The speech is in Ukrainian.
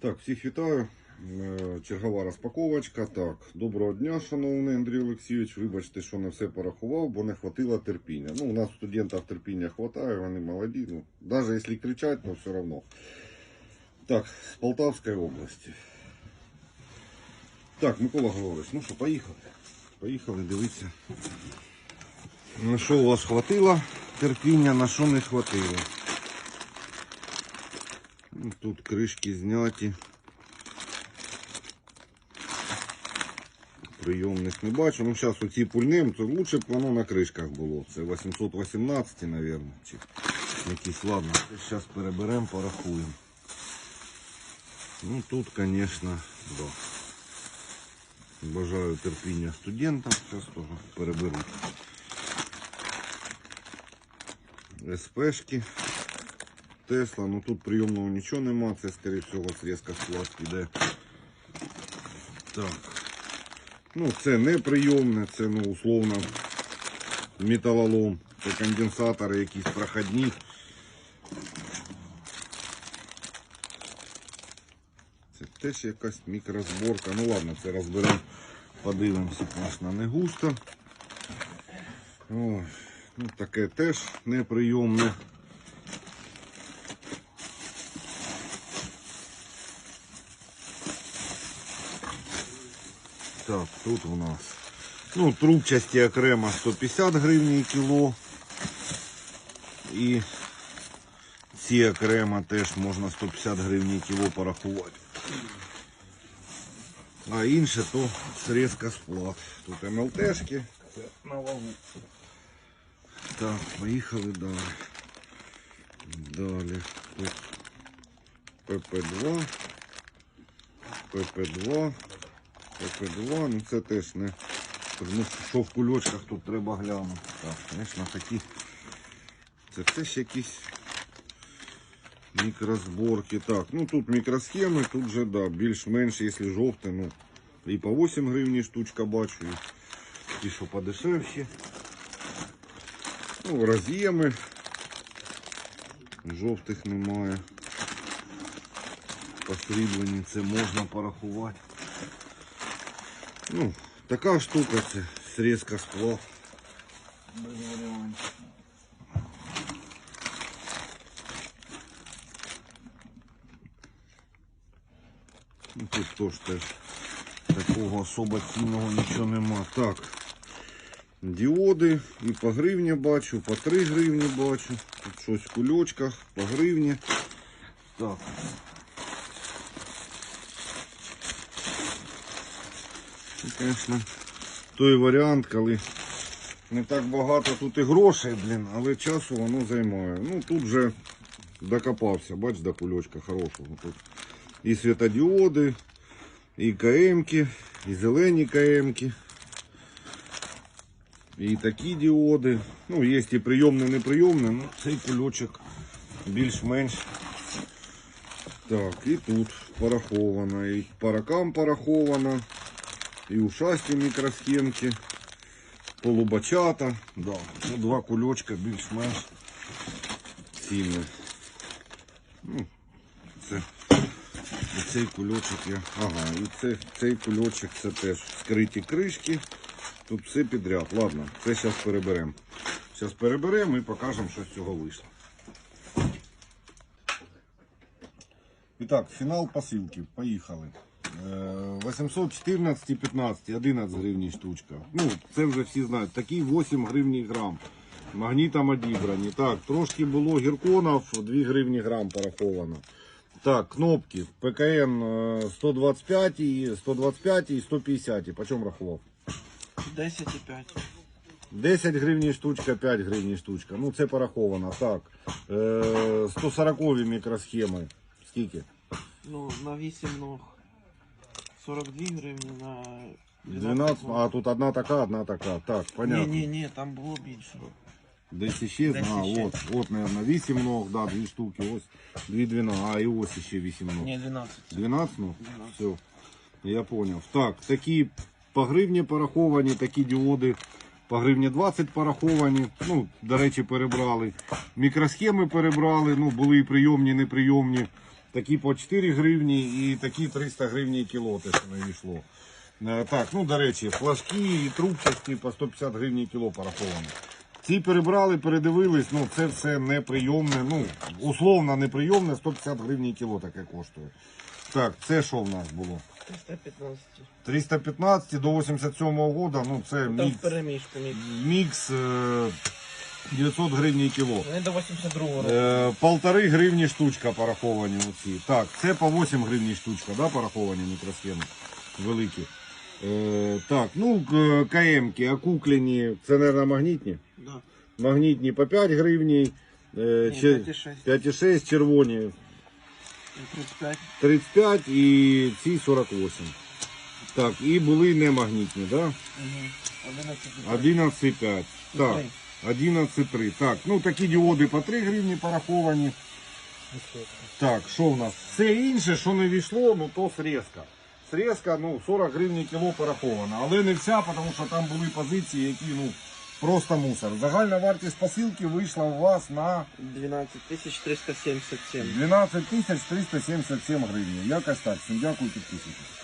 Так, всіх вітаю. Е, Чергова розпаковочка. Так, доброго дня, шановний Андрій Олексійович. Вибачте, що не все порахував, бо не хватило терпіння. Ну, у нас студентів терпіння хватає, вони молоді. Ну, навіть якщо кричать, то все одно. Так, з Полтавської області. Так, Микола Голович, ну що, поїхали. Поїхали, дивіться. На що у вас хватило терпіння, на що не хватило. Тут кришки зняті. Прийомних не бачу. Ну, зараз оці пульним, то лучше б воно на кришках було. Це 818, мабуть, чи якісь, ладно. Зараз переберемо, порахуємо. Ну, тут, звісно, да. Бажаю терпіння студентам. Зараз теж переберу. СПшки. Тесла, ну тут прийомного нічого нема, це скоріше всього срізка склад іде. Так. Ну, це не прийомне, це ну, условно металолом. Це конденсатори якісь проходні. Це теж якась мікрозборка. Ну ладно, це розберемо, подивимося, звісно, не густо. Ой, ну таке теж неприйомне. Так, тут у нас. Ну, трубчасті окремо 150 гривень кіло. І ці окремо теж можна 150 гривень кіло порахувати. А інше то срезка сплат. Тут МЛТшки, це на вагу. Так, поїхали далі. Далі. Тут ПП2. ПП2. ПП2, ну це теж не. Ну, що в кульочках тут треба глянути. Так, звісно, такі. Це теж якісь мікрозборки. Так, ну тут мікросхеми, тут вже да, більш-менш, якщо жовте, ну і по 8 гривень штучка бачу, і ті, що подешевші. Ну, роз'єми. Жовтих немає. Посріблені це можна порахувати. Ну, така штука срезка. Без варіантів. Ну, тут теж теж такого особо цінного нічого нема. Так. Діоди і по гривні бачу, по 3 гривні бачу. Тут щось в кульочках, по гривні. Так. Звісно, той варіант, коли не так багато тут і грошей, блін, але часу воно займає. Ну тут вже докопався, бач, до кульочка хорошого. Тут і світодіоди, і КМки, і зелені КМки. І такі діоди. Ну, є і прийомні, неприйомні, ну цей кульочок більш-менш. Так, і тут пораховано, і паракам пораховано, і ушасті мікросхемки, полубачата. Да, це два кульочка більш-менш цінні. Ну, це цей кульочок я. Ага, і це, цей кульочок це теж скриті кришки. Тут все підряд. Ладно, це зараз переберемо. Зараз переберемо і покажемо, що з цього вийшло. І так, фінал посилки. Поїхали. Е, 814 і 15, 11 гривень штучка. Ну, це вже всі знають. Такі 8 гривень грам. Магнітом одібрані. Так, трошки було гірконів, 2 гривні грам пораховано. Так, кнопки. ПКН е, 125, і 125 і 150. По чому рахував? 10,5. 10 гривень штучка, 5 гривень штучка. Ну це пораховано. Так. Е, 140 мікросхеми. Скільки? Ну, на 8 ног 42 гривні, на 12, а тут одна така, одна така. Так, понятно. Ні, ні, ні, там було більше. Десь ще, Десь а, іще. от, от, наверное, 8 ног, да, 2 штуки, ось 2 12, а і ось ще 8 ног. Ні, 12. 12 ног? 12. Все, я понял. Так, такі по гривні пораховані, такі діоди по гривні 20 пораховані. Ну, до речі, перебрали. Мікросхеми перебрали, ну, були і прийомні, і неприйомні. Такі по 4 гривні і такі 300 гривні кіло те, що не війшло. Е, Так, ну до речі, флажки і трубчасті по 150 гривень кіло пораховані. Ці перебрали, передивились, ну це все неприйомне, ну, условно неприйомне, 150 гривень кіло таке коштує. Так, це що в нас було? 315. 315 до 87 года, ну це мікс, мікс. Мікс е, 900 гривень кіло. Вони до 82 року. Е, полтори гривні штучка пораховані оці. Так, це по 8 гривні штучка, да, пораховані мікросхеми великі. Е, так, ну КМки, окуклені, це, мабуть, магнітні. Да. Магнітні по 5 гривні, е, Ні, чи- 5,6. 5,6 червоні 35. 35 і ці 48. Так, і були не магнітні, да? Угу. 11. 11,5. Так, 11,3. Так, ну такі діоди по 3 гривні пораховані. Так, що в нас? Все інше, що не війшло, ну то срезка. Срезка, ну, 40 гривень кіло порахована. Але не вся, тому що там були позиції, які, ну, просто мусор. Загальна вартість посилки вийшла у вас на 12 377. 12 тисяч 377 гривень. Якось так. Всім дякую, підписуйтесь.